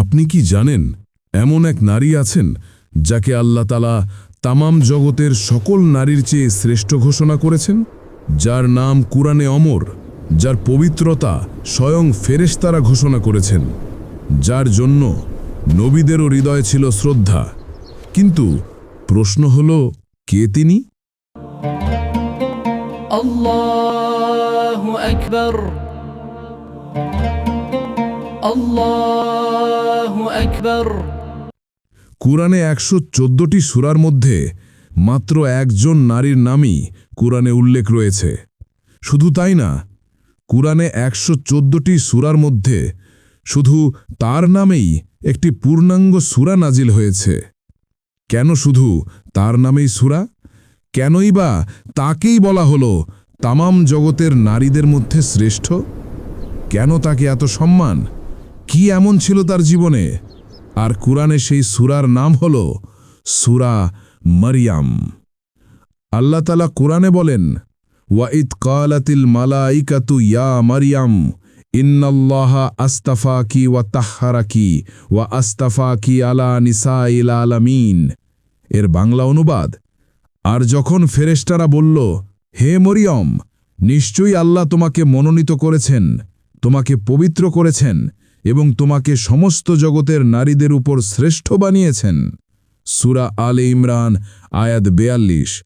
আপনি কি জানেন, এমন এক নারী আছেন যাকে আল্লাহ তালা তামাম জগতের সকল নারীর চেয়ে শ্রেষ্ঠ ঘোষণা করেছেন? যার নাম কুরআনে অমর, যার পবিত্রতা স্বয়ং ফেরেশতারা ঘোষণা করেছেন। যার জন্য নবীদেরও হৃদয় ছিল শ্রদ্ধা। কিন্তু প্রশ্ন হল, কে তিনি? আল্লাহু আকবার। কুরআনে একশো চোদ্দটি সুরার মধ্যে মাত্র একজন নারীর নামই কুরআনে উল্লেখ রয়েছে। শুধু তাই না, কুরআনে একশো চোদ্দটি সুরার মধ্যে শুধু তার নামেই একটি পূর্ণাঙ্গ সুরা নাজিল হয়েছে। কেন শুধু তার নামেই সুরা? কেনই বা তাকেই বলা হলো তামাম জগতের নারীদের মধ্যে শ্রেষ্ঠ? কেন তাকে এত সম্মান? কি এমন ছিল তার জীবনে? আর কুরআনে সেই সুরার নাম হল সুরা মারিয়াম। আল্লাহ তালা কুরআনে বলেন ওয়াইদ কালাতিল মালাইকাতু ইয়া মারিয়াম, ইন্নাল্লাহা আস্তাফাকি ওয়া তাহহারাকি ওয়া আস্তাফাকি আলা নিসা নিসাইল আলামিন। এর বাংলা অনুবাদ, আর যখন ফেরেশতারা বলল, হে মরিয়ম, নিশ্চয়ই আল্লাহ তোমাকে মনোনীত করেছেন, তোমাকে পবিত্র করেছেন এবং তোমাকে সমস্ত জগতের নারীদের উপর শ্রেষ্ঠ বানিয়েছেন। সুরা আলে ইমরান, আয়াত বেয়াল্লিশ।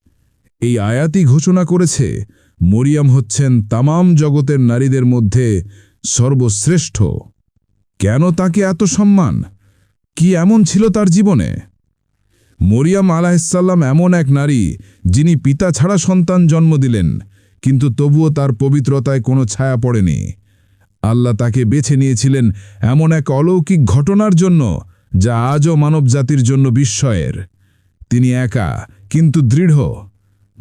এই আয়াতই ঘোষণা করেছে, মরিয়াম হচ্ছেন তামাম জগতের নারীদের মধ্যে সর্বশ্রেষ্ঠ। কেন তাকে এত সম্মান? কি এমন ছিল তার জীবনে? মরিয়াম আলাহিসাল্লাম এমন এক নারী, যিনি পিতা ছাড়া সন্তান জন্ম দিলেন, কিন্তু তবুও তার পবিত্রতায় কোনো ছায়া পড়েনি। আল্লাহ তাকে বেছে নিয়েছিলেন এমন এক অলৌকিক ঘটনার জন্য, যা আজও মানবজাতির জন্য বিস্ময়ের। তিনি একা, কিন্তু দৃঢ়।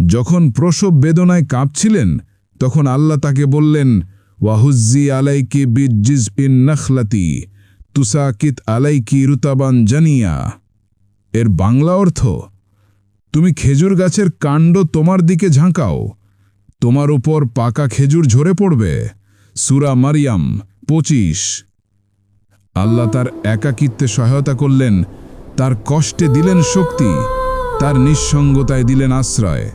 যখন প্রসব বেদনায় কাঁপছিলেন, তখন আল্লাহ তাকে বললেন, ওয়াহুজ্জি আলাইকি বিজিজ বিন নখলাতি, তুসাকিত আলাইকি রুতাবান জানিয়া। এর বাংলা অর্থ, তুমি খেজুর গাছের কাণ্ড তোমার দিকে ঝাঁকাও। তোমার উপর পাকা খেজুর ঝরে পড়বে। সুরা মারিয়াম, পঁচিশ। আল্লাহ তার একাকিত্বে সহায়তা করলেন, তার কষ্টে দিলেন শক্তি, তার নিঃসঙ্গতায় দিলেন আশ্রয়।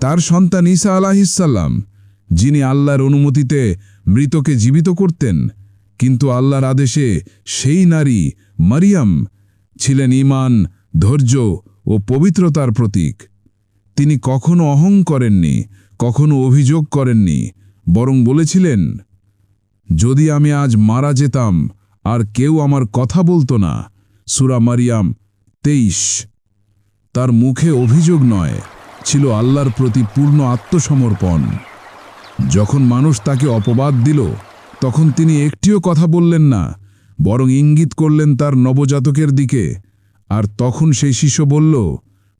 তার সন্তান ঈসা আলাহিসাল্লাম যিনি আল্লাহর অনুমতিতে মৃতকে জীবিত করতেন, কিন্তু আল্লাহর আদেশে সেই নারী মারিয়াম ছিলেন ইমান ধৈর্য ও পবিত্রতার প্রতীক। তিনি কখনো অহং করেননি, কখনো অভিযোগ করেননি বরং বলেছিলেন, যদি আমি আজ মারা যেতাম, আর কেউ আমার কথা বলতো না, সুরা মারিয়াম তেইশ। তার মুখে অভিযোগ নয়, ছিল আল্লাহর প্রতি পূর্ণ আত্মসমর্পণ। যখন মানুষ তাকে অপবাদ দিল, তখন তিনি একটিও কথা বললেন না, বরং ইঙ্গিত করলেন তার নবজাতকের দিকে। আর তখন সেই শিশু বলল,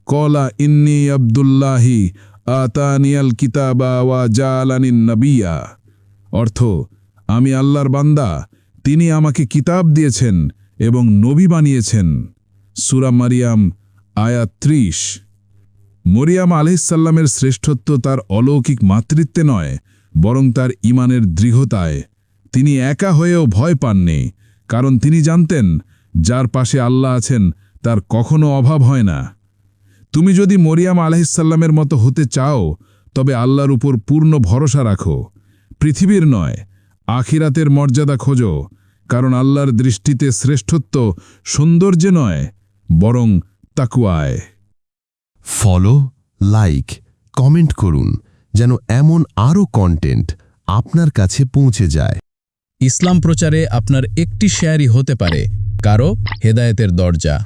কলা ইন্নি আবদুল্লাহি আতানিয়াল কিতাবা ওয়া জালানিন নবিয়া। অর্থ, আমি আল্লাহর বান্দা, তিনি আমাকে কিতাব দিয়েছেন এবং নবী বানিয়েছেন। সুরা মারিয়াম, আয়াত ত্রিশ। মরিয়াম আলহিসাল্লামের শ্রেষ্ঠত্ব তার অলৌকিক মাতৃত্বে নয়, বরং তার ইমানের দৃঢ়তায়। তিনি একা হয়েও ভয় পাননি, কারণ তিনি জানতেন, যার পাশে আল্লাহ আছেন, তার কখনো অভাব হয় না। তুমি যদি মরিয়াম আলহিসাল্লামের মতো হতে চাও তবে আল্লাহর উপর পূর্ণ ভরসা রাখো। পৃথিবীর নয় আখিরাতের মর্যাদা খোঁজো কারণ আল্লাহর দৃষ্টিতে শ্রেষ্ঠত্ব সৌন্দর্যে নয় বরং তাকুয়ায়। ফলো লাইক কমেন্ট করুন যেন এমন আরও কন্টেন্ট আপনার কাছে পৌঁছে যায়। ইসলাম প্রচারে আপনার একটি শেয়ারই হতে পারে কারও হেদায়েতের দরজা।